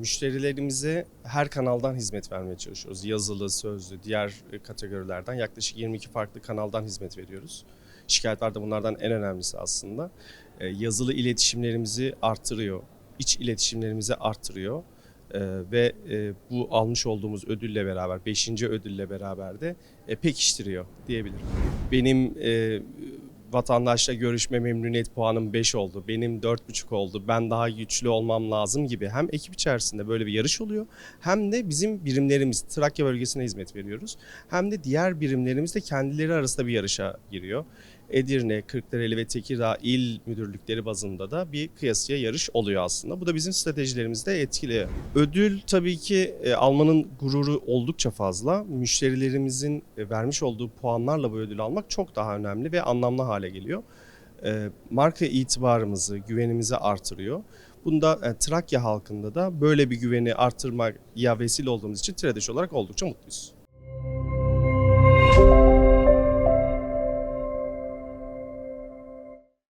Müşterilerimize her kanaldan hizmet vermeye çalışıyoruz. Yazılı, sözlü, diğer kategorilerden yaklaşık 22 farklı kanaldan hizmet veriyoruz. Şikayetler de bunlardan en önemlisi aslında. E, Yazılı iletişimlerimizi artırıyor, iç iletişimlerimizi artırıyor. E, ve e, bu almış olduğumuz ödülle beraber, 5. ödülle beraber de e, pekiştiriyor diyebilirim. Benim e, vatandaşla görüşme memnuniyet puanım 5 oldu. Benim 4,5 oldu. Ben daha güçlü olmam lazım gibi. Hem ekip içerisinde böyle bir yarış oluyor. Hem de bizim birimlerimiz Trakya bölgesine hizmet veriyoruz. Hem de diğer birimlerimiz de kendileri arasında bir yarışa giriyor. Edirne, Kırklareli ve Tekirdağ il müdürlükleri bazında da bir kıyasıya yarış oluyor aslında. Bu da bizim stratejilerimizi de etkiliyor. Ödül tabii ki e, almanın gururu oldukça fazla. Müşterilerimizin e, vermiş olduğu puanlarla bu ödülü almak çok daha önemli ve anlamlı hale geliyor. E, marka itibarımızı, güvenimizi artırıyor. Bunda Trakya halkında da böyle bir güveni artırmaya vesile olduğumuz için Tradeş olarak oldukça mutluyuz.